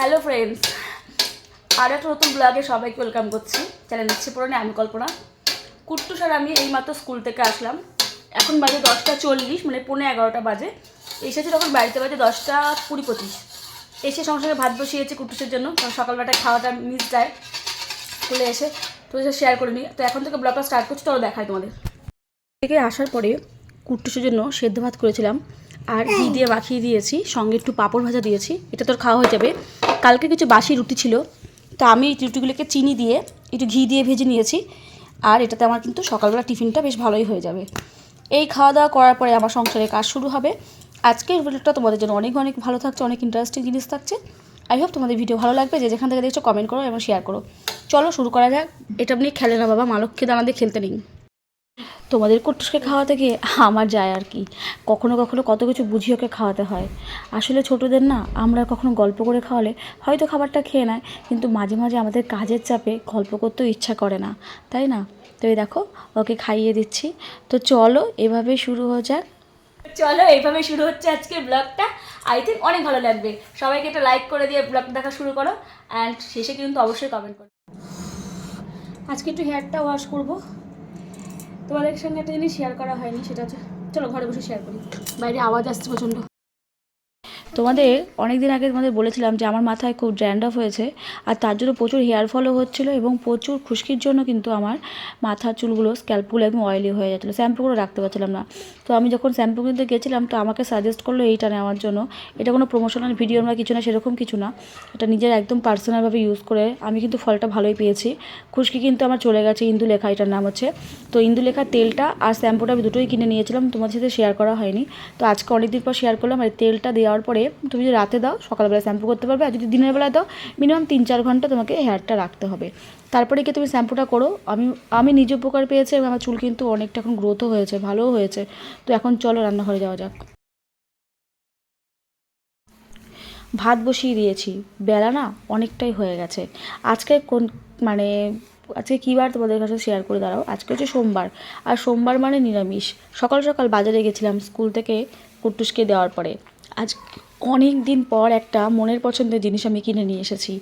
Hello friends আর একটা নতুন ব্লগে সবাইকে ওয়েলকাম করছি। চ্যানেল ইচ্ছে পড়ে আমি কল্পনা। কুট্টু স্যার, আমি এইমাত্র স্কুল থেকে আসলাম। এখন বাজে দশটা চল্লিশ মানে পৌনে এগারোটা বাজে। এসেছি তখন বাড়িতে বাজে দশটা কুড়ি পঁচিশ। এসে সঙ্গে সঙ্গে ভাত বসিয়েছি কুট্টুসের জন্য। কারণ সকালবেলাটায় খাওয়াটা মিস যায়। স্কুলে এসে তো শেয়ার করে নিই। তো এখন থেকে ব্লগটা স্টার্ট করছি, চলো দেখাই তোমাদের। থেকে আসার পরে কুট্টুসের জন্য সেদ্ধ ভাত করেছিলাম। আর ঘি দিয়ে মাখিয়ে দিয়েছি, সঙ্গে একটু পাঁপড় ভাজা দিয়েছি। এটা তোর খাওয়া হয়ে যাবে। কালকে কিছু বাসি রুটি ছিল, তো আমি এই রুটিগুলোকে চিনি দিয়ে একটু ঘি দিয়ে ভেজে নিয়েছি। আর এটাতে আমার কিন্তু সকালবেলা টিফিনটা বেশ ভালোই হয়ে যাবে। এই খাওয়া দাওয়া করার পরে আমার সংসারের কাজ শুরু হবে। আজকের ভিডিওটা তোমাদের জন্য অনেক অনেক ভালো থাকছে, অনেক ইন্টারেস্টিং জিনিস থাকছে। আই হোপ তোমাদের ভিডিও ভালো লাগবে, যে যেখান থেকে দেখছ কমেন্ট করো এবং শেয়ার করো। চলো শুরু করা যাক। এটা আপনি খেলে না বাবা মালক্ষী দানা খেলতে নেই। তোমাদের কুটুসকে খাওয়াতে গিয়ে আমার যায় আর কি। কখনো কখনো কত কিছু বুঝিয়ে ওকে খাওয়াতে হয়। আসলে ছোটোদের না আমরা কখনো গল্প করে খাওয়ালে হয়তো খাবারটা খেয়ে নেয় কিন্তু মাঝে মাঝে আমাদের কাজের চাপে গল্প করতেও ইচ্ছা করে না তাই না? তো এই দেখো ওকে খাইয়ে দিচ্ছি। তো চলো এভাবে শুরু হয়ে যাক। চলো এইভাবে শুরু হচ্ছে আজকের ব্লগটা। আই থিঙ্ক অনেক ভালো লাগবে। সবাইকে একটা লাইক করে দিয়ে ব্লগটা দেখা শুরু করো। অ্যান্ড শেষে কিন্তু অবশ্যই কমেন্ট করো। আজকে একটু হেয়ারটা ওয়াশ করব। তোমাদের সঙ্গে একটা জিনিস শেয়ার করা হয়নি, সেটা হচ্ছে, চলো ঘরে বসে শেয়ার করি। বাইরে আওয়াজ আসছে প্রচণ্ড। তোমাদের অনেক দিন আগে তোমাদের বলেছিলাম যে আমার মাথায় খুব ড্র্যান্ড অফ হয়েছে, আর তার জন্য প্রচুর হেয়ার ফলও হচ্ছিল এবং প্রচুর খুশকির জন্য কিন্তু আমার মাথার চুলগুলো স্ক্যাল্পগুলো একদম অয়েলি হয়ে যাচ্ছিল। শ্যাম্পুগুলো রাখতে পারছিলাম না। তো আমি যখন শ্যাম্পু কিনতে গেছিলাম, তো আমাকে সাজেস্ট করল এইটা নেওয়ার জন্য। এটা কোনো প্রমোশনাল ভিডিও না কিছু না, সেরকম কিছু না। এটা নিজের একদম পার্সোনালভাবে ইউজ করে আমি কিন্তু ফলটা ভালোই পেয়েছি। খুশকি কিন্তু আমার চলে গেছে, ইন্দুলেখা এটার নাম হচ্ছে। তো ইন্দুলেখার তেলটা আর শ্যাম্পুটা আমি দুটোই কিনে নিয়েছিলাম তোমার সাথে শেয়ার করা হয়নি। তো আজকে অনেকদিন পর শেয়ার করলাম, আর তেলটা দেওয়ার পরে তুমি যদি রাতে দাও, সকালবেলা শ্যাম্পু করতে পারবে। আর যদি দিনের বেলা দাও মিনিমাম তিন চার ঘণ্টা তোমাকে হেয়ারটা রাখতে হবে। তারপরে কি তুমি শ্যাম্পুটা করো। আমি আমি নিজে উপকার পেয়েছি এবং আমার চুল কিন্তু অনেকটা এখন গ্রোথও হয়েছে, ভালোও হয়েছে। তো এখন চলো রান্নাঘরে যাওয়া যাক। ভাত বসিয়ে দিয়েছি। বেলা না অনেকটাই হয়ে গেছে। আজকে কোন মানে আজকে কী বার তোমাদের কাছে শেয়ার করে দাঁড়াও? আজকে হচ্ছে সোমবার। আর সোমবার মানে নিরামিষ। সকাল সকাল বাজারে গেছিলাম স্কুল থেকে কুট্টুসকে দেওয়ার পরে। আজ অনেক দিন পর একটা মনের পছন্দের জিনিস আমি কিনে নিয়ে এসেছি।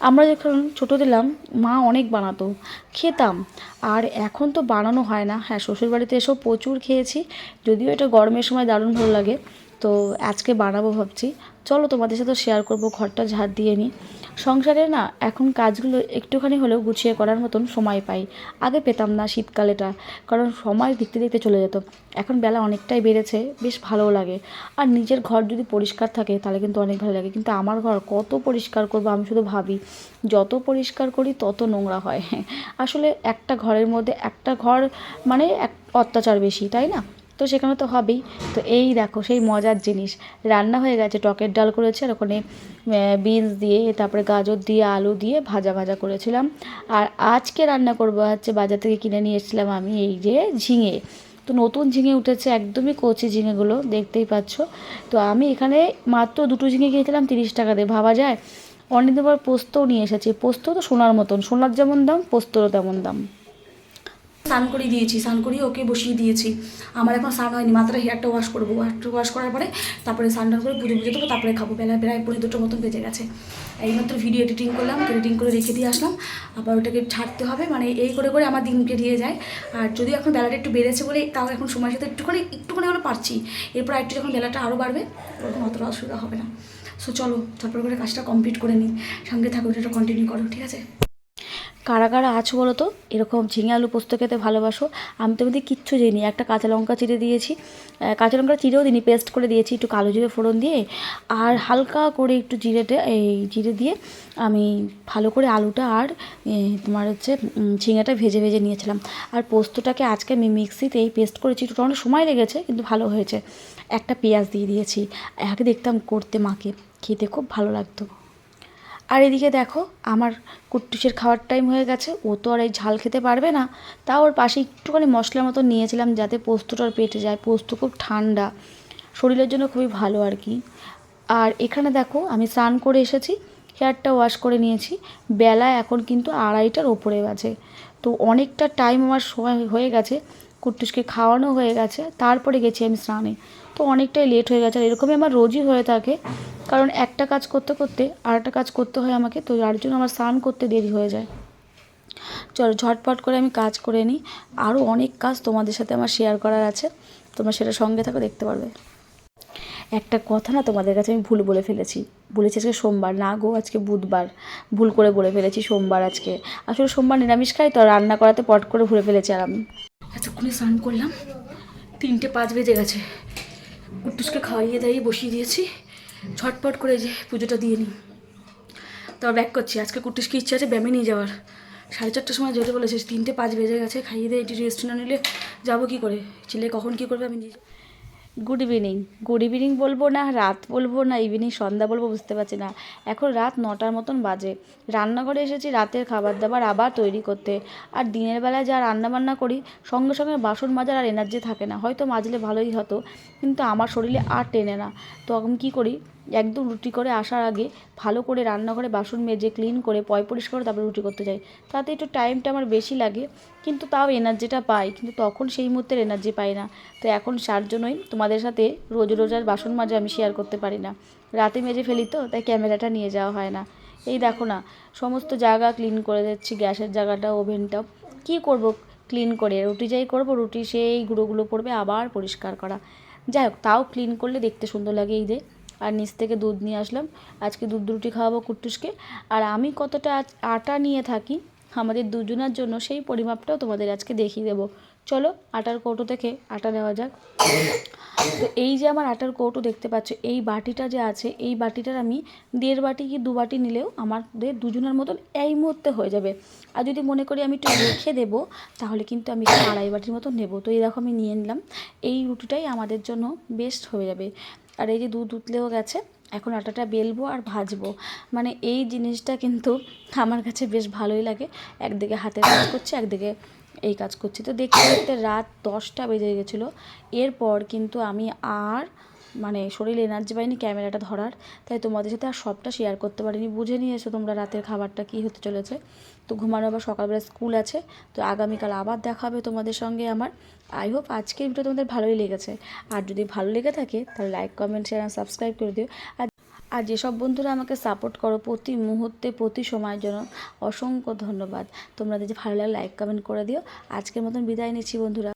আমরা যখন ছোটো দিলাম, মা অনেক বানাতো, খেতাম। আর এখন তো বানানো হয় না। হ্যাঁ শ্বশুরবাড়িতে এসেও প্রচুর খেয়েছি। যদিও এটা গরমের সময় দারুণ ভালো লাগে। তো আজকে বানাবো ভাবছি। চলো তোমাদের সাথে শেয়ার করব, ঘরটা ঝাড় দিয়ে নিই। সংসারে না এখন কাজগুলো একটুখানি হলেও গুছিয়ে করার মতন সময় পাই। আগে পেতাম না শীতকালেটা, কারণ সময় দেখতে দেখতে চলে যেত। এখন বেলা অনেকটাই বেড়েছে, বেশ ভালোও লাগে। আর নিজের ঘর যদি পরিষ্কার থাকে, তাহলে কিন্তু অনেক ভালো লাগে। কিন্তু আমার ঘর কত পরিষ্কার করব আমি শুধু ভাবি। যত পরিষ্কার করি, তত নোংরা হয়। আসলে একটা ঘরের মধ্যে একটা ঘর মানে এক অত্যাচার বেশি, তাই না? তো সেখানে তো হবেই। তো এই দেখো, সেই মজার জিনিস। রান্না হয়ে গেছে, টকের ডাল করেছে আর ওখানে বিনস দিয়ে, তারপরে গাজর দিয়ে, আলু দিয়ে ভাজা ভাজা করেছিলাম। আর আজকে রান্না করব হচ্ছে বাজার থেকে কিনে নিয়ে এসেছিলাম আমি এই যে ঝিঙে। তো নতুন ঝিঙে উঠেছে, একদমই কচি ঝিঙেগুলো, দেখতেই পাচ্ছ। তো আমি এখানে মাত্র দুটো ঝিঙে কিনেছিলাম তিরিশ টাকা দিয়ে। ভাবা যায়? অনেকদিন পর পোস্তও নিয়ে এসেছি। পোস্ত তো সোনার মতন, সোনার যেমন দাম, পোস্তরও তেমন দাম। স্নান করিয়ে দিয়েছি, স্নান করিয়ে ওকে বসিয়ে দিয়েছি। আমার এখন স্নান হয়নি, মাত্র হেয়ারটা ওয়াশ করব। হেয়ারটা ওয়াশ করার পরে তারপরে স্নান টান করে পুজো পুজো দেবো, তারপরে খাব। বেলা প্রায় পনেরো দুটো মতন বেজে গেছে। এইমাত্র ভিডিও এডিটিং করলাম এডিটিং করে রেখে দিয়ে আসলাম। আবার ওটাকে ছাড়তে হবে মানে এই করে করে আমার দিন পেরিয়ে যায়। আর যদি এখন বেলাটা একটু বেড়েছে বলে, তাও এখন সময়ের সাথে একটুখানি একটুখানি হলে পারছি। এরপর একটু যখন বেলাটা আরও বাড়বে, তখন অতটা অসুবিধা হবে না। সো চলো, তারপর করে কাজটা কমপ্লিট করে নিই। সঙ্গে থাকো, এটা কন্টিনিউ করো, ঠিক আছে? কারা কারা আছো বলো তো? এরকম ঝিঙে আলু পোস্ত খেতে ভালোবাসো। আমি তো মধ্যে কিচ্ছু দিইনি। একটা কাঁচা লঙ্কা চিড়ে দিয়েছি। কাঁচা লঙ্কা চিড়েও দিইনি, পেস্ট করে দিয়েছি একটু কালো জিরে ফোড়ন দিয়ে। আর হালকা করে একটু জিরেটা এই জিরে দিয়ে আমি ভালো করে আলুটা আর তোমার হচ্ছে ঝিঙেটা ভেজে ভেজে নিয়েছিলাম। আর পোস্তটাকে আজকে আমি মিক্সিতে এই পেস্ট করেছি। একটু অনেক সময় লেগেছে, কিন্তু ভালো হয়েছে। একটা পেঁয়াজ দিয়ে দিয়েছি। আগে দেখতাম করতে মাকে। খেতে খুব ভালো লাগতো। আর এদিকে দেখো, আমার কুট্টুসের খাওয়ার টাইম হয়ে গেছে, ও তো আর এই ঝাল খেতে পারবে না। তাও ওর পাশে একটুখানি মশলার মতো নিয়েছিলাম যাতে পোস্তটার পেটে যায়, পোস্ত খুব ঠান্ডা, শরীরের জন্য খুবই ভালো আর কি। আর এখানে দেখো, আমি স্নান করে এসেছি হেয়ারটা ওয়াশ করে নিয়েছি, বেলা এখন কিন্তু আড়াইটার ওপরে গেছে তো অনেকটা টাইম আমার সময় হয়ে গেছে কুট্টুসকে খাওয়ানো হয়ে গেছে, তারপরে গেছি আমি স্নানে। তো অনেকটাই লেট হয়ে গেছে, আর এরকমই আমার রোজই হয়ে থাকে, কারণ একটা কাজ করতে করতে আর একটা কাজ করতে হয় আমাকে, তো যার জন্য আমার স্নান করতে দেরি হয়ে যায়। চলো ঝটপট করে আমি কাজ করে নিই। আরও অনেক কাজ তোমাদের সাথে আমার শেয়ার করার আছে, তোমরা সেটা সঙ্গে থাকো, দেখতে পারবে। একটা কথা না তোমাদের কাছে আমি ভুল বলে ফেলেছি, বলেছি আজকে সোমবার, না গো আজকে বুধবার, ভুল করে বলে ফেলেছি সোমবার আজকে। আসলে সোমবার নিরামিষ খাই, তো রান্না করাতে পট করে ভুলে ফেলেছি আর আমি। এতক্ষণে স্নান করলাম। তিনটে পাঁচ বেজে গেছে। কুটুসকে খাওয়াইয়ে দাইয়ে বসিয়ে দিয়েছি। ঝটপট করে যে পুজোটা দিয়ে নিই। তারপর ব্যাক করছি। আজকে কুটুসকে ইচ্ছে আছে ব্যামে নিয়ে যাওয়ার। সাড়ে চারটার সময় যেতে বলেছিস, তিনটে পাঁচ বেজে গেছে, খাইয়ে দিয়ে এটি রেস্ট না নিলে যাব কী করে? ছেলে কখন কী করবে আমি নিজে গুড ইভিনিং গুড ইভিনিং বলব না, রাত বলব না ইভিনিং সন্ধ্যা বলব, বুঝতে পারছি না। এখন রাত নটার মতন বাজে। রান্নাঘরে এসেছি, রাতের খাবার দাবার আবার তৈরি করতে। আর দিনের বেলায় যা রান্না বান্না করি, সঙ্গে সঙ্গে বাসন মাজার আর এনার্জি থাকে না। হয়তো মাজলে ভালোই হতো, কিন্তু আমার শরীরে আর টেনে না। তো আমি কী করি? একদম রুটি করে আসার আগে ভালো করে রান্নাঘরে বাসন মেজে ক্লিন করে পয় পরিষ্কার করে তারপরে রুটি করতে যাই। তাতে একটু টাইমটা আমার বেশি লাগে, কিন্তু তাও এনার্জিটা পাই, কিন্তু তখন সেই মুহূর্তের এনার্জি পাই না। তো এখন সার জন্যই তোমাদের সাথে রোজ রোজ আর বাসন মাজা আমি শেয়ার করতে পারি না। রাতে মেজে ফেলি তো, তাই ক্যামেরাটা নিয়ে যাওয়া হয় না। এই দেখো না, সমস্ত জায়গা ক্লিন করে দিচ্ছি, গ্যাসের জায়গাটা ওভেনটাও। কী করব ক্লিন করে? রুটি যাই করব, রুটি সেই গুঁড়োগুলো পড়বে আবার পরিষ্কার করা। যাই হোক, তাও ক্লিন করলে দেখতে সুন্দর লাগে এই যে। আর নিচ থেকে দুধ নিয়ে আসলাম। আজকে দুধ রুটি খাওয়াবো কুট্টুসকে। আর আমি কতটা আটা নিয়ে থাকি, আমাদের দুজনের জন্য সেই পরিমাপটাও তোমাদের আজকে দেখিয়ে দেবো। চলো আটার কৌটো থেকে আটা নেওয়া যাক। তো এই যে আমার আটার কৌটো দেখতে পাচ্ছ, এই বাটিটা যে আছে, এই বাটিটার আমি দেড় বাটি কি দু বাটি নিলেও আমাদের দুজনের মতন এই মুহূর্তে হয়ে যাবে। আর যদি মনে করি আমি একটু রেখে দেবো, তাহলে কিন্তু আমি আড়াই বাটির মতো নেব। তো এই দেখো আমি নিয়ে নিলাম। এই রুটিটাই আমাদের জন্য বেস্ট হয়ে যাবে। আর এই যে দুধ উতলেও গেছে, এখন আটাটা বেলবো আর ভাজবো। মানে এই জিনিসটা কিন্তু আমার কাছে বেশ ভালোই লাগে। একদিকে হাতে কাজ করছে, একদিকে এই কাজ করছি। তো দেখতে দেখতে রাত দশটা বেজে গেছিল। এরপর কিন্তু আমি আর মানে শরীরে এনার্জি পাইনি ক্যামেরাটা ধরার। তাই তোমাদের সাথে আর সবটা শেয়ার করতে পারিনি। বুঝে নিয়ে নিয়েছো তোমরা রাতের খাবারটা কী হতে চলেছে। তো ঘুমানো আবার সকালবেলা স্কুল আছে। তো আগামীকাল আবার দেখা হবে তোমাদের সঙ্গে আমার। আই হোপ আজকের ভিডিও তোমাদের ভালোই লেগেছে। আর যদি ভালো লেগে থাকে, তাহলে লাইক কমেন্ট শেয়ার আর সাবস্ক্রাইব করে দিও। আর আর যেসব বন্ধুরা আমাকে সাপোর্ট করো প্রতি মুহূর্তে, প্রতি সময়ের জন্য, অসংখ্য ধন্যবাদ। তোমরা যদি ভালো লাগে লাইক কমেন্ট করে দিও। আজকের মতন বিদায় নিচ্ছি বন্ধুরা।